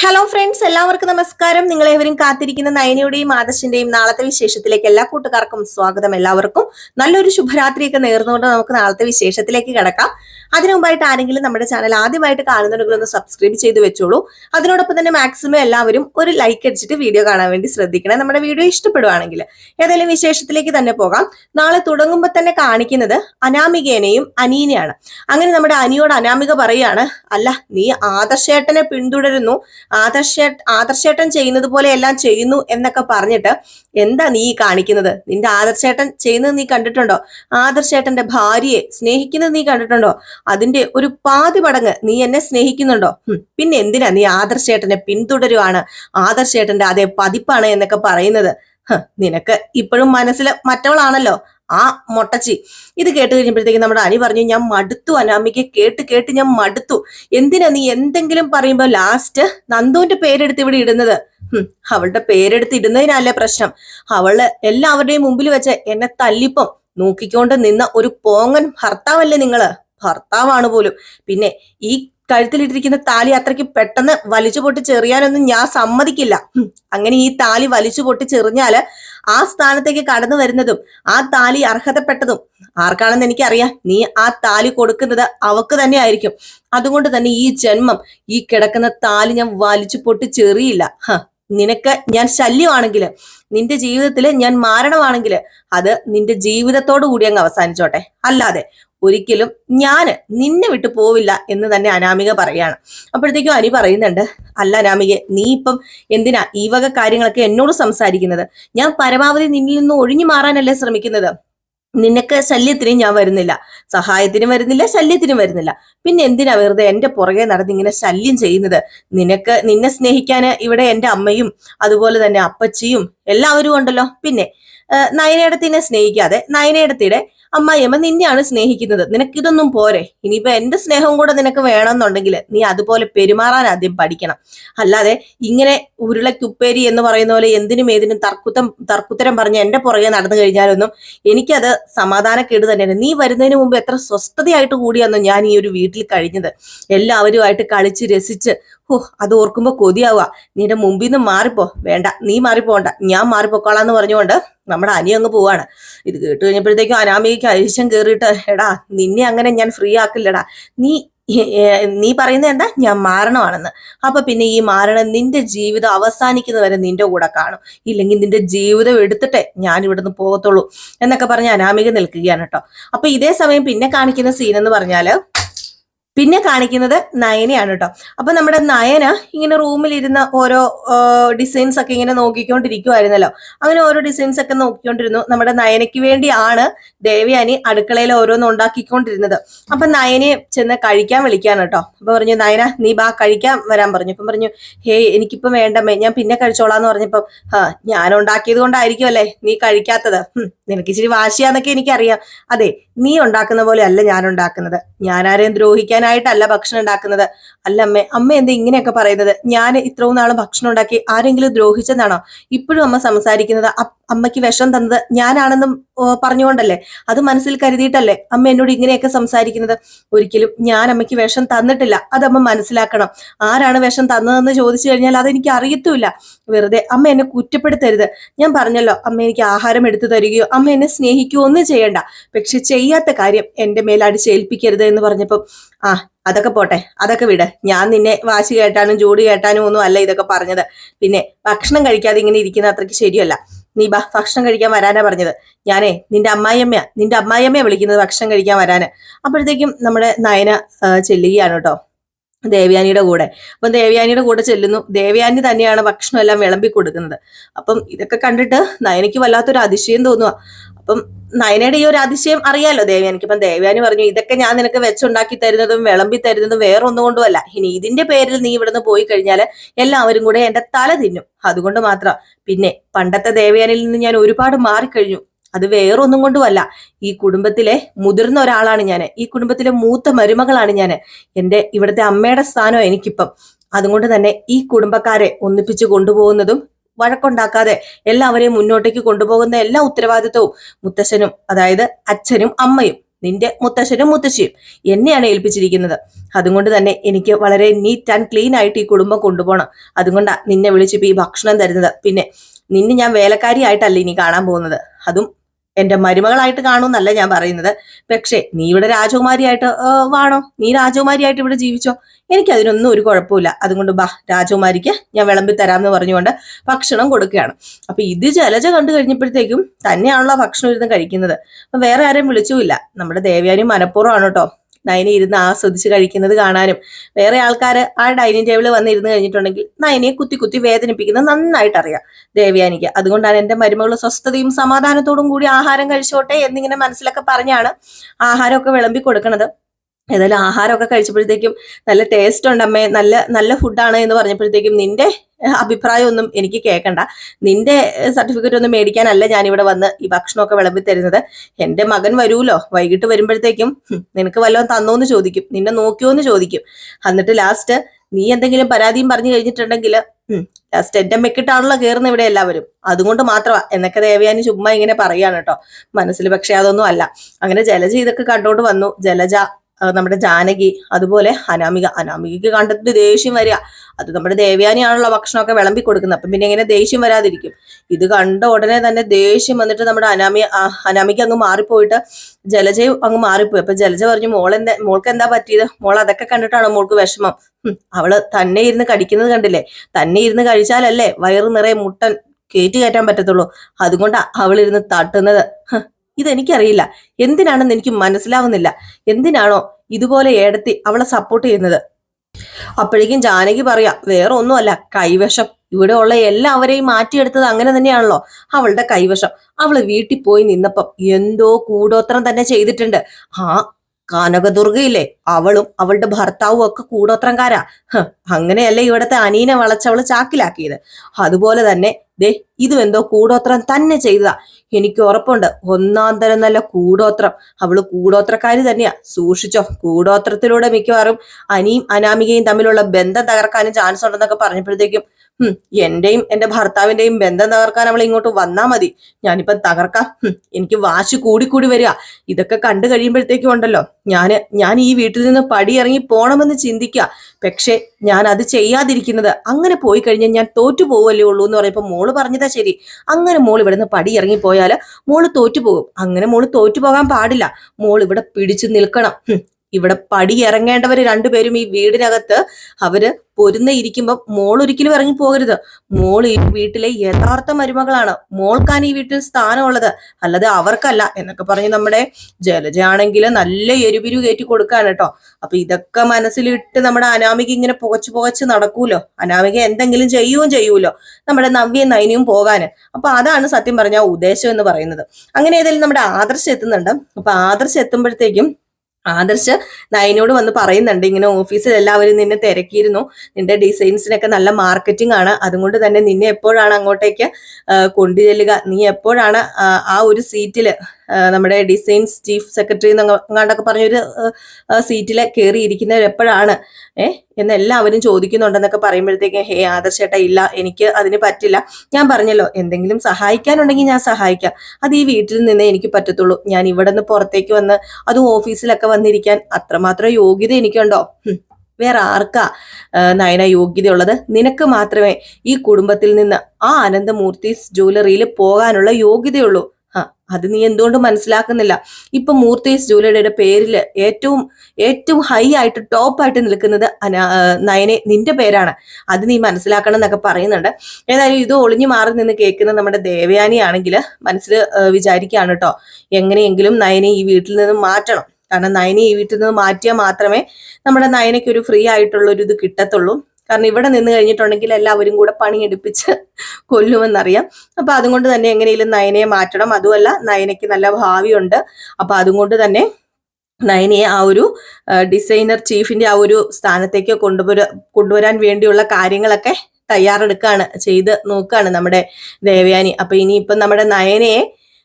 Hello friends എല്ലാവർക്കും നമസ്കാരം. നിങ്ങൾ എവരും കാത്തിരിക്കുന്ന നയനയുടെയും ആദർശിന്റെയും നാളത്തെ വിശേഷത്തിലേക്ക് എല്ലാ കൂട്ടുകാർക്കും സ്വാഗതം എല്ലാവർക്കും. നല്ലൊരു ശുഭരാത്രിയൊക്കെ നേർന്നുകൊണ്ട് നമുക്ക് നാളത്തെ വിശേഷത്തിലേക്ക് കിടക്കാം. അതിനു മുമ്പായിട്ട് ആരെങ്കിലും നമ്മുടെ ചാനൽ ആദ്യമായിട്ട് കാണുന്നുണ്ടെങ്കിൽ ഒന്ന് സബ്സ്ക്രൈബ് ചെയ്ത് വെച്ചോളൂ. അതിനോടൊപ്പം തന്നെ മാക്സിമം എല്ലാവരും ഒരു ലൈക്ക് അടിച്ചിട്ട് വീഡിയോ കാണാൻ വേണ്ടി ശ്രദ്ധിക്കണേ. നമ്മുടെ വീഡിയോ ഇഷ്ടപ്പെടുവാണെങ്കിൽ. ഏതായാലും വിശേഷത്തിലേക്ക് തന്നെ പോകാം. നാളെ തുടങ്ങുമ്പോൾ തന്നെ കാണിക്കുന്നത് അനാമികേനെയും അനീനെയാണ്. അങ്ങനെ നമ്മുടെ അനിയോട് അനാമിക പറയാണ് അല്ല നീ ആദർശേട്ടനെ പിന്തുടരുന്നു. ആദർശ ആദർശേട്ടൻ ചെയ്യുന്നത് പോലെ എല്ലാം ചെയ്യുന്നു എന്നൊക്കെ പറഞ്ഞിട്ട് എന്താ നീ കാണിക്കുന്നത്? നിന്റെ ആദർശേട്ടൻ ചെയ്യുന്നത് നീ കണ്ടിട്ടുണ്ടോ? ആദർശേട്ടന്റെ ഭാര്യയെ സ്നേഹിക്കുന്നത് നീ കണ്ടിട്ടുണ്ടോ? അതിന്റെ ഒരു പാതി മടങ്ങ് നീ എന്നെ സ്നേഹിക്കുന്നുണ്ടോ? പിന്നെ എന്തിനാ നീ ആദർശേട്ടനെ പിന്തുടരുവാണ്? ആദർശേട്ടന്റെ അതേ പതിപ്പാണ് എന്നൊക്കെ പറയുന്നത്. നിനക്ക് ഇപ്പോഴും മനസ്സിൽ മറ്റവളാണല്ലോ? ആ മൊട്ടച്ചി. ഇത് കേട്ട് കഴിഞ്ഞപ്പോഴത്തേക്ക് നമ്മുടെ അനി പറഞ്ഞു ഞാൻ മടുത്തു അനാമിക്ക് കേട്ട് കേട്ട് ഞാൻ മടുത്തു. എന്തിനാ നീ എന്തെങ്കിലും പറയുമ്പോ ലാസ്റ്റ് നന്ദുവിന്റെ പേരെടുത്ത് ഇവിടെ ഇടുന്നത്? അവളുടെ പേരെടുത്ത് ഇടുന്നതിനല്ലേ പ്രശ്നം. അവൾ എല്ലാവരുടെയും മുമ്പിൽ വെച്ച് എന്നെ തല്ലിപ്പം. നോക്കിക്കൊണ്ട് നിന്ന ഒരു പോങ്ങൻ ഭർത്താവല്ലേ നിങ്ങൾ? ഭർത്താവാണ് പോലും. പിന്നെ ഈ കഴുത്തിലിട്ടിരിക്കുന്ന താലി അത്രയ്ക്ക് പെട്ടെന്ന് വലിച്ചു പൊട്ടി ചെറിയാനൊന്നും ഞാൻ സമ്മതിക്കില്ല. അങ്ങനെ ഈ താലി വലിച്ചു പൊട്ടി ചെറിഞ്ഞാൽ ആ സ്ഥാനത്തേക്ക് കടന്നു വരുന്നതും ആ താലി അർഹതപ്പെട്ടതും ആർക്കാണെന്ന് എനിക്കറിയാം. നീ ആ താലി കൊടുക്കുന്നത് അവക്ക് തന്നെ ആയിരിക്കും അതുകൊണ്ട് തന്നെ ഈ ജന്മം ഈ കിടക്കുന്ന താലി ഞാൻ വലിച്ചു പൊട്ടി ചെറിയില്ല. നിനക്ക് ഞാൻ ശല്യമാണെങ്കിൽ നിന്റെ ജീവിതത്തിൽ ഞാൻ മാരണമാണെങ്കിൽ അത് നിന്റെ ജീവിതത്തോടു കൂടി അങ്ങ് അവസാനിച്ചോട്ടെ. അല്ലാതെ ഒരിക്കലും ഞാൻ നിന്നെ വിട്ടു പോവില്ല എന്ന് തന്നെ അനാമിക പറയാണ്. അപ്പോഴത്തേക്കും അനി പറയുന്നുണ്ട് അല്ല അനാമിക നീ ഇപ്പം എന്തിനാ ഈ വക കാര്യങ്ങളൊക്കെ എന്നോട് സംസാരിക്കുന്നത്? ഞാൻ പരമാവധി നിന്നിൽ നിന്ന് ഒഴിഞ്ഞു മാറാനല്ലേ ശ്രമിക്കുന്നത്? നിനക്ക് ശല്യത്തിനും ഞാൻ വരുന്നില്ല. സഹായത്തിനും വരുന്നില്ല ശല്യത്തിനും വരുന്നില്ല. പിന്നെ എന്തിനാ വെറുതെ എന്റെ പുറകെ നടന്ന് ഇങ്ങനെ ശല്യം ചെയ്യുന്നത്? നിനക്ക് നിന്നെ സ്നേഹിക്കാന് ഇവിടെ എന്റെ അമ്മയും അതുപോലെ തന്നെ അപ്പച്ചിയും എല്ലാവരും ഉണ്ടല്ലോ. പിന്നെ നയനേടത്തിനെ സ്നേഹിക്കാതെ നയനേടത്തിയുടെ അമ്മായിയമ്മ നിന്നെയാണ് സ്നേഹിക്കുന്നത്. നിനക്ക് ഇതൊന്നും പോരെ? ഇനിയിപ്പോ എന്റെ സ്നേഹം കൂടെ നിനക്ക് വേണമെന്നുണ്ടെങ്കിൽ നീ അതുപോലെ പെരുമാറാൻ ആദ്യം പഠിക്കണം. അല്ലാതെ ഇങ്ങനെ ഉരുളക്കുപ്പേരി എന്ന് പറയുന്ന പോലെ എന്തിനും ഏതിനും തർക്കുത്തം തർക്കുത്തരം പറഞ്ഞ് എന്റെ പുറകെ നടന്നു കഴിഞ്ഞാലൊന്നും എനിക്കത് സമാധാനക്കേട് തന്നെയാണ്. നീ വരുന്നതിന് മുമ്പ് എത്ര സ്വസ്ഥതയായിട്ട് കൂടിയാന്നോ ഞാൻ ഈ ഒരു വീട്ടിൽ കഴിഞ്ഞത്. എല്ലാവരുമായിട്ട് കളിച്ച് രസിച്ച് ഓ അത് ഓർക്കുമ്പോ കൊതിയാവുക. നിന്റെ മുമ്പിൽ നിന്ന് മാറിപ്പോ. വേണ്ട നീ മാറിപ്പോണ്ട ഞാൻ മാറിപ്പോക്കോളാന്ന് പറഞ്ഞുകൊണ്ട് നമ്മുടെ അനി അങ്ങ് പോവാണ്. ഇത് കേട്ട് കഴിഞ്ഞപ്പോഴത്തേക്കും അനാമികയ്ക്ക് അരിശം കേറിയിട്ട് എടാ നിന്നെ അങ്ങനെ ഞാൻ ഫ്രീ ആക്കില്ലടാ. നീ നീ പറയുന്നത് എന്താ? ഞാൻ മാരണമാണെന്ന്. അപ്പൊ പിന്നെ ഈ മാരണം നിന്റെ ജീവിതം അവസാനിക്കുന്നത് വരെ നിന്റെ കൂടെ കാണും. ഇല്ലെങ്കിൽ നിന്റെ ജീവിതം എടുത്തിട്ടെ ഞാൻ ഇവിടുന്ന് പോകത്തുള്ളൂ. എന്നൊക്കെ പറഞ്ഞ് അനാമിക നിൽക്കുകയാണ് കേട്ടോ. അപ്പൊ ഇതേ സമയം പിന്നെ കാണിക്കുന്ന സീൻ എന്ന് പറഞ്ഞാൽ പിന്നെ കാണിക്കുന്നത് നയനയാണ് കേട്ടോ അപ്പൊ നമ്മുടെ നയന ഇങ്ങനെ റൂമിലിരുന്ന ഓരോ ഡിസൈൻസ് ഒക്കെ ഇങ്ങനെ നോക്കിക്കൊണ്ടിരിക്കുമായിരുന്നല്ലോ അങ്ങനെ ഓരോ ഡിസൈൻസ് ഒക്കെ നോക്കിക്കൊണ്ടിരുന്നു. നമ്മുടെ നയനയ്ക്ക് വേണ്ടിയാണ് ദേവയാനി അടുക്കളയിൽ ഓരോന്ന് ഉണ്ടാക്കിക്കൊണ്ടിരുന്നത്. അപ്പൊ നയനെ ചെന്ന് കഴിക്കാൻ വിളിക്കാണ് കേട്ടോ അപ്പൊ പറഞ്ഞു നയന നീ ബാ കഴിക്കാൻ വരാൻ പറഞ്ഞു. ഇപ്പം പറഞ്ഞു ഹേ എനിക്കിപ്പം വേണ്ടമ്മേ ഞാൻ പിന്നെ കഴിച്ചോളാന്ന് പറഞ്ഞപ്പം ഹാ ഞാൻ ഉണ്ടാക്കിയത് കൊണ്ടായിരിക്കും അല്ലേ നീ കഴിക്കാത്തത്? നിനക്ക് ഇച്ചിരി വാശിയാന്നൊക്കെ എനിക്കറിയാം. അതെ നീ ഉണ്ടാക്കുന്ന പോലെ അല്ല ഞാൻ ഉണ്ടാക്കുന്നത്. ഞാൻ ആരെയും ദ്രോഹിക്കാനായിട്ടല്ല ഭക്ഷണം ഉണ്ടാക്കുന്നത്. അല്ല അമ്മേ അമ്മ എന്താ ഇങ്ങനെയൊക്കെ പറയുന്നത്? ഞാൻ ഇത്രയും നാളും ഭക്ഷണം ഉണ്ടാക്കി ആരെങ്കിലും ദ്രോഹിച്ചെന്നാണോ? ഇപ്പോഴും അമ്മ സംസാരിക്കുന്നത് അമ്മയ്ക്ക് വിഷം തന്നത് ഞാനാണെന്നും പറഞ്ഞുകൊണ്ടല്ലേ? അത് മനസ്സിൽ കരുതിയിട്ടല്ലേ അമ്മ എന്നോട് ഇങ്ങനെയൊക്കെ സംസാരിക്കുന്നത്? ഒരിക്കലും ഞാൻ അമ്മയ്ക്ക് വേഷം തന്നിട്ടില്ല. അത് അമ്മ മനസ്സിലാക്കണം. ആരാണ് വേഷം തന്നതെന്ന് ചോദിച്ചു കഴിഞ്ഞാൽ അതെനിക്ക് അറിയത്തുമില്ല. വെറുതെ അമ്മ എന്നെ കുറ്റപ്പെടുത്തരുത്. ഞാൻ പറഞ്ഞല്ലോ അമ്മ എനിക്ക് ആഹാരം എടുത്തു തരികയോ അമ്മ എന്നെ സ്നേഹിക്കുകയോ ഒന്നും ചെയ്യണ്ട. പക്ഷെ ചെയ്യാത്ത കാര്യം എന്റെ മേൽ അടിച്ചേൽപ്പിക്കരുത് എന്ന് പറഞ്ഞപ്പം ആ അതൊക്കെ പോട്ടെ അതൊക്കെ വിട്. ഞാൻ നിന്നെ വാശി കേട്ടാനും ചൂട് കേട്ടാനും ഒന്നും അല്ല ഇതൊക്കെ പറഞ്ഞത്. പിന്നെ ഭക്ഷണം കഴിക്കാതെ ഇങ്ങനെ ഇരിക്കുന്ന അത്രയ്ക്ക് ശരിയല്ല. നീ ബാ ഭക്ഷണം കഴിക്കാൻ വരാനാ പറഞ്ഞത്. ഞാനേ നിന്റെ അമ്മായിയമ്മയാ. നിന്റെ അമ്മായിയമ്മയെ വിളിക്കുന്നത് ഭക്ഷണം കഴിക്കാൻ വരാന്. അപ്പോഴത്തേക്കും നമ്മുടെ നയന ചെല്ലുകയാണ് കേട്ടോ. ദേവയാനിയുടെ കൂടെ. അപ്പം ദേവയാനിയുടെ കൂടെ ചെല്ലുന്നു. ദേവയാനി തന്നെയാണ് ഭക്ഷണം എല്ലാം വിളമ്പി കൊടുക്കുന്നത്. അപ്പം ഇതൊക്കെ കണ്ടിട്ട് നയനയ്ക്ക് വല്ലാത്തൊരു അതിശയം തോന്നുക അപ്പം നയനയുടെ ഈ ഒരു അതിശയം അറിയാലോ ദേവ്യാനിക്ക് ഇപ്പം ദേവ്യാനി പറഞ്ഞു ഇതൊക്കെ ഞാൻ നിനക്ക് വെച്ചുണ്ടാക്കി തരുന്നതും വിളമ്പി തരുന്നതും വേറെ ഒന്നുകൊണ്ടുമല്ല ഇനി ഇതിന്റെ പേരിൽ നീ ഇവിടുന്ന് പോയി കഴിഞ്ഞാൽ എല്ലാവരും കൂടെ എന്റെ തല തിന്നും. അതുകൊണ്ട് മാത്രം. പിന്നെ പണ്ടത്തെ ദേവയാനിൽ നിന്ന് ഞാൻ ഒരുപാട് മാറിക്കഴിഞ്ഞു. അത് വേറെ വേറൊന്നും കൊണ്ടുമല്ല ഈ കുടുംബത്തിലെ മുതിർന്ന ഒരാളാണ് ഞാൻ ഈ കുടുംബത്തിലെ മൂത്ത മരുമകളാണ് ഞാൻ എന്റെ ഇവിടുത്തെ അമ്മയുടെ സ്ഥാനം എനിക്കിപ്പം. അതുകൊണ്ട് തന്നെ ഈ കുടുംബക്കാരെ ഒന്നിപ്പിച്ച് കൊണ്ടുപോകുന്നതും വഴക്കുണ്ടാക്കാതെ എല്ലാവരെയും മുന്നോട്ടേക്ക് കൊണ്ടുപോകുന്ന എല്ലാ ഉത്തരവാദിത്വവും മുത്തശ്ശനും അതായത് അച്ഛനും അമ്മയും നിന്റെ മുത്തശ്ശനും മുത്തശ്ശിയും എന്നെയാണ് ഏൽപ്പിച്ചിരിക്കുന്നത്. അതുകൊണ്ട് തന്നെ എനിക്ക് വളരെ നീറ്റ് ആൻഡ് ക്ലീൻ ആയിട്ട് ഈ കുടുംബം കൊണ്ടുപോകണം. അതുകൊണ്ടാണ് നിന്നെ വിളിച്ചിപ്പോൾ ഈ ഭക്ഷണം തരുന്നത്. പിന്നെ നിന്നെ ഞാൻ വേലക്കാരിയായിട്ടല്ല ഇനി കാണാൻ പോകുന്നത്. അതും എന്റെ മരുമകളായിട്ട് കാണുമെന്നല്ല ഞാൻ പറയുന്നത്. പക്ഷേ നീ ഇവിടെ രാജകുമാരിയായിട്ട് വാണോ? നീ രാജകുമാരിയായിട്ട് ഇവിടെ ജീവിച്ചോ? എനിക്ക് അതിനൊന്നും ഒരു കുഴപ്പമില്ല. അതുകൊണ്ട് ബാ രാജകുമാരിക്ക് ഞാൻ വിളമ്പി തരാമെന്ന് പറഞ്ഞുകൊണ്ട് ഭക്ഷണം കൊടുക്കുകയാണ്. അപ്പൊ ഇത് ജലജ കണ്ടു കഴിഞ്ഞപ്പോഴത്തേക്കും തന്നെയാണല്ലോ ഭക്ഷണം ഇരുന്ന് കഴിക്കുന്നത്. അപ്പൊ വേറെ ആരെയും വിളിച്ചുമില്ല. നമ്മുടെ ദേവയാനി മനഃപൂർവമാണ് കേട്ടോ. നയനെ ഇരുന്ന് ആസ്വദിച്ച് കഴിക്കുന്നത് കാണാനും. വേറെ ആൾക്കാർ ആ ഡൈനിങ് ടേബിൾ വന്ന് ഇരുന്ന് കഴിഞ്ഞിട്ടുണ്ടെങ്കിൽ നയനെ കുത്തി കുത്തി വേദനിപ്പിക്കുന്നത് നന്നായിട്ട് അറിയാം ദേവ്യാനിക്ക്. അതുകൊണ്ടാണ് എന്റെ മരുമകൾ സ്വസ്ഥതയും സമാധാനത്തോടും കൂടി ആഹാരം കഴിച്ചോട്ടെ എന്നിങ്ങനെ മനസ്സിലൊക്കെ പറഞ്ഞാണ് ആഹാരമൊക്കെ വിളമ്പി കൊടുക്കണത്. ഏതായാലും ആഹാരമൊക്കെ കഴിച്ചപ്പോഴത്തേക്കും നല്ല ടേസ്റ്റ് ഉണ്ട് അമ്മേ. നല്ല നല്ല ഫുഡാണ് എന്ന് പറഞ്ഞപ്പോഴത്തേക്കും നിന്റെ അഭിപ്രായമൊന്നും എനിക്ക് കേൾക്കണ്ട. നിന്റെ സർട്ടിഫിക്കറ്റ് ഒന്നും മേടിക്കാനല്ല ഞാൻ ഇവിടെ വന്ന് ഈ ഭക്ഷണമൊക്കെ വിളമ്പി തരുന്നത്. എന്റെ മകൻ വരൂലോ വൈകിട്ട് വരുമ്പോഴത്തേക്കും നിനക്ക് വല്ലതും തന്നോന്ന് ചോദിക്കും. നിന്നെ നോക്കിയോന്ന് ചോദിക്കും. എന്നിട്ട് ലാസ്റ്റ് നീ എന്തെങ്കിലും പരാതിയും പറഞ്ഞു കഴിഞ്ഞിട്ടുണ്ടെങ്കിൽ ലാസ്റ്റ് എന്റെ മെക്കിട്ടാണല്ലോ കയറുന്ന ഇവിടെ എല്ലാവരും. അതുകൊണ്ട് മാത്രമാ. എന്നൊക്കെ ദേവയാനി ചുമ്മാ ഇങ്ങനെ പറയാണ് കേട്ടോ. മനസ്സിൽ പക്ഷെ അതൊന്നും അല്ല. അങ്ങനെ ജലജ ഇതൊക്കെ കണ്ടോണ്ട് വന്നു. ജലജ നമ്മുടെ ജാനകി അതുപോലെ അനാമിക. അനാമികക്ക് കണ്ടിട്ട് ദേഷ്യം വരിക. അത് നമ്മുടെ ദേവയാനിയാണല്ലോ ഭക്ഷണമൊക്കെ വിളമ്പി കൊടുക്കുന്നത്. അപ്പം പിന്നെ എങ്ങനെ ദേഷ്യം വരാതിരിക്കും? ഇത് കണ്ട ഉടനെ തന്നെ ദേഷ്യം വന്നിട്ട് നമ്മുടെ അനാമി അനാമിക അങ്ങ് മാറിപ്പോയിട്ട് ജലജയും അങ്ങ് മാറിപ്പോയി. അപ്പൊ ജലജ പറഞ്ഞു മോൾ എന്താ മോൾക്ക് എന്താ പറ്റിയത്? മോൾ അതൊക്കെ കണ്ടിട്ടാണോ മോൾക്ക് വിഷമം? അവൾ തന്നെ ഇരുന്ന് കടിക്കുന്നത് കണ്ടില്ലേ? തന്നെ ഇരുന്ന് കഴിച്ചാലല്ലേ വയറ് നിറയെ മുട്ടൻ കയറ്റി കയറ്റാൻ പറ്റത്തുള്ളൂ. അതുകൊണ്ടാ അവളിരുന്ന് തട്ടുന്നത് ഇതെനിക്കറിയില്ല. എന്തിനാണെന്ന് എനിക്ക് മനസ്സിലാവുന്നില്ല. എന്തിനാണോ ഇതുപോലെ ഏടത്തി അവളെ സപ്പോർട്ട് ചെയ്യുന്നത്? അപ്പോഴേക്കും ജാനകി പറയാ വേറെ ഒന്നുമല്ല കൈവശം. ഇവിടെ ഉള്ള എല്ലാവരെയും മാറ്റിയെടുത്തത് അങ്ങനെ തന്നെയാണല്ലോ അവളുടെ കൈവശം. അവൾ വീട്ടിൽ പോയി നിന്നപ്പം എന്തോ കൂടോത്രം തന്നെ ചെയ്തിട്ടുണ്ട്. ആ കനകദുർഗയില്ലേ അവളും അവളുടെ ഭർത്താവും ഒക്കെ കൂടോത്രംകാരാ. അങ്ങനെയല്ലേ ഇവിടത്തെ അനീനെ വളച്ചവൾ ചാക്കിലാക്കിയത്? അതുപോലെ തന്നെ ദേ ഇതും എന്തോ കൂടോത്രം തന്നെ ചെയ്തതാ. എനിക്ക് ഉറപ്പുണ്ട് ഒന്നാം തരം നല്ല കൂടോത്രം. അവൾ കൂടോത്രക്കാരി തന്നെയാ. സൂക്ഷിച്ചോ കൂടോത്രത്തിലൂടെ മിക്കവാറും അനിയും അനാമികയും തമ്മിലുള്ള ബന്ധം തകർക്കാനും ചാൻസ് ഉണ്ടെന്നൊക്കെ പറഞ്ഞപ്പോഴത്തേക്കും എന്റെയും എന്റെ ഭർത്താവിന്റെയും ബന്ധം തകർക്കാൻ അവൾ ഇങ്ങോട്ട് വന്നാ മതി. ഞാനിപ്പം തകർക്കാം. എനിക്ക് വാശി കൂടിക്കൂടി വരിക. ഇതൊക്കെ കണ്ടു കഴിയുമ്പോഴത്തേക്കും ഉണ്ടല്ലോ. ഞാൻ ഞാൻ ഈ വീട്ടിൽ നിന്ന് പടിയിറങ്ങി പോണമെന്ന് ചിന്തിക്കുക. പക്ഷേ ഞാൻ അത് ചെയ്യാതിരിക്കുന്നത് അങ്ങനെ പോയി കഴിഞ്ഞാൽ ഞാൻ തോറ്റു പോവല്ലേ ഉള്ളൂ എന്ന് പറയുമ്പോൾ മോൾ പറഞ്ഞതാ ശരി. അങ്ങനെ മോൾ ഇവിടുന്ന് പടി ഇറങ്ങി പോയാൽ മോൾ തോറ്റു പോകും. അങ്ങനെ മോൾ തോറ്റു പോകാൻ പാടില്ല. മോൾ ഇവിടെ പിടിച്ചു നിൽക്കണം. ഇവിടെ പടി ഇറങ്ങേണ്ടവർ രണ്ടുപേരും ഈ വീടിനകത്ത് അവർ പൊരുന്ന ഇരിക്കുമ്പോ മോൾ ഒരിക്കലും ഇറങ്ങി പോകരുത്. മോൾ ഈ വീട്ടിലെ യഥാർത്ഥ മരുമകളാണ്. മോൾക്കാണ് ഈ വീട്ടിൽ സ്ഥാനമുള്ളത്. അല്ലാതെ അവർക്കല്ല എന്നൊക്കെ പറഞ്ഞ് നമ്മുടെ ജലജയാണെങ്കിൽ നല്ല എരുപിരു കയറ്റി കൊടുക്കാണ് കേട്ടോ. അപ്പൊ ഇതൊക്കെ മനസ്സിലിട്ട് നമ്മുടെ അനാമിക ഇങ്ങനെ പുകച്ചു പുകച്ച് നടക്കൂലോ? അനാമിക എന്തെങ്കിലും ചെയ്യുകയും ചെയ്യൂലോ? നമ്മുടെ നവ്യയും നൈനിയും പോകാന് അപ്പൊ അതാണ് സത്യം പറഞ്ഞ ഉദ്ദേശം എന്ന് പറയുന്നത്. അങ്ങനെ ഏതായാലും നമ്മുടെ ആദർശം എത്തുന്നുണ്ട്. അപ്പൊ ആദർശം എത്തുമ്പോഴത്തേക്കും ആദർശ് നയനോട് വന്ന് പറയുന്നുണ്ട് ഇങ്ങനെ ഓഫീസിൽ എല്ലാവരും നിന്നെ തിരക്കിയിരുന്നു നിന്റെ ഡിസൈൻസിനൊക്കെ നല്ല മാർക്കറ്റിംഗ് ആണ് അതുകൊണ്ട് തന്നെ നിന്നെ എപ്പോഴാണ് അങ്ങോട്ടേക്ക് കൊണ്ടുചെല്ലുക? നീ എപ്പോഴാണ് ആ ഒരു സീറ്റിൽ നമ്മുടെ ഡിസൈൻസ് ചീഫ് സെക്രട്ടറി എന്നങ്ങാണ്ടൊക്കെ പറഞ്ഞൊരു സീറ്റിൽ കയറിയിരിക്കുന്നവർ എപ്പോഴാണ്? ഏ എന്ന് എല്ലാവരും ചോദിക്കുന്നുണ്ടെന്നൊക്കെ പറയുമ്പോഴത്തേക്കും ഹേ ആദർശേട്ടാ ഇല്ല എനിക്ക് അതിന് പറ്റില്ല. ഞാൻ പറഞ്ഞല്ലോ എന്തെങ്കിലും സഹായിക്കാനുണ്ടെങ്കിൽ ഞാൻ സഹായിക്കാം. അത് ഈ വീട്ടിൽ നിന്നേ എനിക്ക് പറ്റത്തുള്ളൂ. ഞാൻ ഇവിടെ നിന്ന് പുറത്തേക്ക് വന്ന് അതും ഓഫീസിലൊക്കെ വന്നിരിക്കാൻ അത്രമാത്രം യോഗ്യത എനിക്കുണ്ടോ? വേറെ ആർക്കാ നയന യോഗ്യതയുള്ളത്? നിനക്ക് മാത്രമേ ഈ കുടുംബത്തിൽ നിന്ന് ആ അനന്തമൂർത്തി ജ്വല്ലറിയിൽ പോകാനുള്ള യോഗ്യതയുള്ളൂ. അത് നീ എന്തുകൊണ്ട് മനസ്സിലാക്കുന്നില്ല? ഇപ്പൊ മൂർത്തീസ് ജൂലിയുടെ പേരിൽ ഏറ്റവും ഏറ്റവും ഹൈ ആയിട്ട് ടോപ്പ് ആയിട്ട് നിൽക്കുന്നത് നയനെ നിന്റെ പേരാണ്. അത് നീ മനസ്സിലാക്കണം എന്നൊക്കെ പറയുന്നുണ്ട്. ഏതായാലും ഇത് ഒളിഞ്ഞു മാറി നിന്ന് കേൾക്കുന്ന നമ്മുടെ ദേവയാനി ആണെങ്കിൽ മനസ്സിൽ വിചാരിക്കുകയാണ് കേട്ടോ. എങ്ങനെയെങ്കിലും നയനെ ഈ വീട്ടിൽ നിന്ന് മാറ്റണം. കാരണം നയനെ ഈ വീട്ടിൽ നിന്ന് മാറ്റിയാൽ മാത്രമേ നമ്മുടെ നയനയ്ക്ക് ഒരു ഫ്രീ ആയിട്ടുള്ള ഒരു ഇത് കിട്ടത്തുള്ളൂ. കാരണം ഇവിടെ നിന്ന് കഴിഞ്ഞിട്ടുണ്ടെങ്കിൽ എല്ലാവരും കൂടെ പണിയെടുപ്പിച്ച് കൊല്ലുമെന്നറിയാം. അപ്പൊ അതുകൊണ്ട് തന്നെ എങ്ങനെയും നയനയെ മാറ്റണം. അതുമല്ല നയനയ്ക്ക് നല്ല ഭാവിയുണ്ട്. അപ്പൊ അതുകൊണ്ട് തന്നെ നയനയെ ആ ഒരു ഡിസൈനർ ചീഫിന്റെ ആ ഒരു സ്ഥാനത്തേക്ക് കൊണ്ടുവര കൊണ്ടുവരാൻ വേണ്ടിയുള്ള കാര്യങ്ങളൊക്കെ തയ്യാറെടുക്കുകയാണ് ചെയ്ത് നോക്കുകയാണ് നമ്മുടെ ദേവയാനി. അപ്പൊ ഇനിയിപ്പം നമ്മുടെ നയനയെ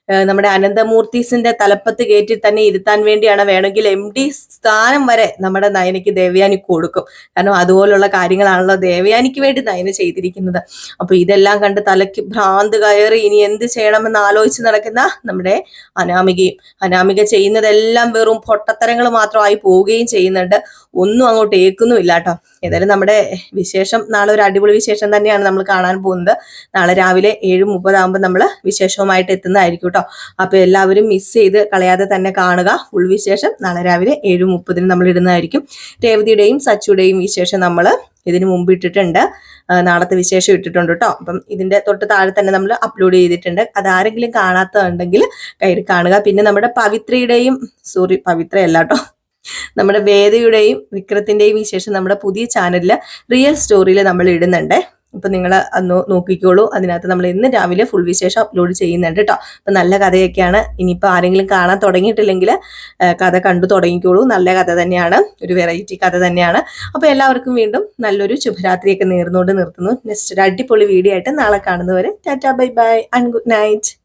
നമ്മുടെ അനന്തമൂർത്തീസിന്റെ തലപ്പത്ത് കയറ്റി തന്നെ ഇരുത്താൻ വേണ്ടിയാണ് വേണമെങ്കിൽ എം ഡി സ്ഥാനം വരെ നമ്മുടെ നയനയ്ക്ക് ദേവയാനി കൊടുക്കും. കാരണം അതുപോലുള്ള കാര്യങ്ങളാണല്ലോ ദേവയാനിക്ക് വേണ്ടി നയന ചെയ്തിരിക്കുന്നത്. അപ്പൊ ഇതെല്ലാം കണ്ട് തലയ്ക്ക് ഭ്രാന്ത് കയറി ഇനി എന്ത് ചെയ്യണമെന്ന് ആലോചിച്ച് നടക്കുന്ന നമ്മുടെ അനാമികയും അനാമിക ചെയ്യുന്നതെല്ലാം വെറും പൊട്ടത്തരങ്ങൾ മാത്രമായി പോവുകയും ചെയ്യുന്നുണ്ട്. ഒന്നും അങ്ങോട്ട് ഏക്കുന്നുമില്ല കേട്ടോ. ഏതായാലും നമ്മുടെ വിശേഷം നാളെ ഒരു അടിപൊളി വിശേഷം തന്നെയാണ് നമ്മൾ കാണാൻ പോകുന്നത്. നാളെ രാവിലെ ഏഴ് മുപ്പതാകുമ്പോൾ നമ്മൾ വിശേഷവുമായിട്ട് എത്തുന്നതായിരിക്കും കേട്ടോ. അപ്പൊ എല്ലാവരും മിസ് ചെയ്ത് കളയാതെ തന്നെ കാണുക. ഫുൾ വിശേഷം നാളെ രാവിലെ ഏഴ് മുപ്പതിന് നമ്മൾ ഇടുന്നതായിരിക്കും. രേവതിയുടെയും സച്ചുടെയും വിശേഷം നമ്മൾ ഇതിനു മുമ്പ് ഇട്ടിട്ടുണ്ട്. നാളത്തെ വിശേഷം ഇട്ടിട്ടുണ്ട് കേട്ടോ. അപ്പം ഇതിന്റെ തൊട്ട് താഴെ തന്നെ നമ്മൾ അപ്ലോഡ് ചെയ്തിട്ടുണ്ട്. അതാരെങ്കിലും കാണാത്തതുണ്ടെങ്കിൽ കയറി കാണുക. പിന്നെ നമ്മുടെ പവിത്രയുടെയും സോറി പവിത്രയല്ല കേട്ടോ. നമ്മുടെ വേദയുടെയും വിക്രത്തിന്റെയും വിശേഷം നമ്മുടെ പുതിയ ചാനലിൽ റിയൽ സ്റ്റോറിയിൽ നമ്മൾ ഇടുന്നുണ്ട്. അപ്പൊ നിങ്ങൾ അന്ന് നോക്കിക്കോളൂ. അതിനകത്ത് നമ്മൾ ഇന്ന് രാവിലെ ഫുൾ വിശേഷം അപ്ലോഡ് ചെയ്യുന്നുണ്ട് കേട്ടോ അപ്പൊ നല്ല കഥയൊക്കെയാണ്. ഇനിയിപ്പോൾ ആരെങ്കിലും കാണാൻ തുടങ്ങിയിട്ടില്ലെങ്കിൽ കഥ കണ്ടു തുടങ്ങിക്കോളൂ. നല്ല കഥ തന്നെയാണ്. ഒരു വെറൈറ്റി കഥ തന്നെയാണ്. അപ്പോൾ എല്ലാവർക്കും വീണ്ടും നല്ലൊരു ശുഭരാത്രിയൊക്കെ നേർന്നുകൊണ്ട് നിർത്തുന്നു. നെക്സ്റ്റ് ഒരു അടിപൊളി വീഡിയോ ആയിട്ട് നാളെ കാണുന്നവരെ. Tata bye bye. And good night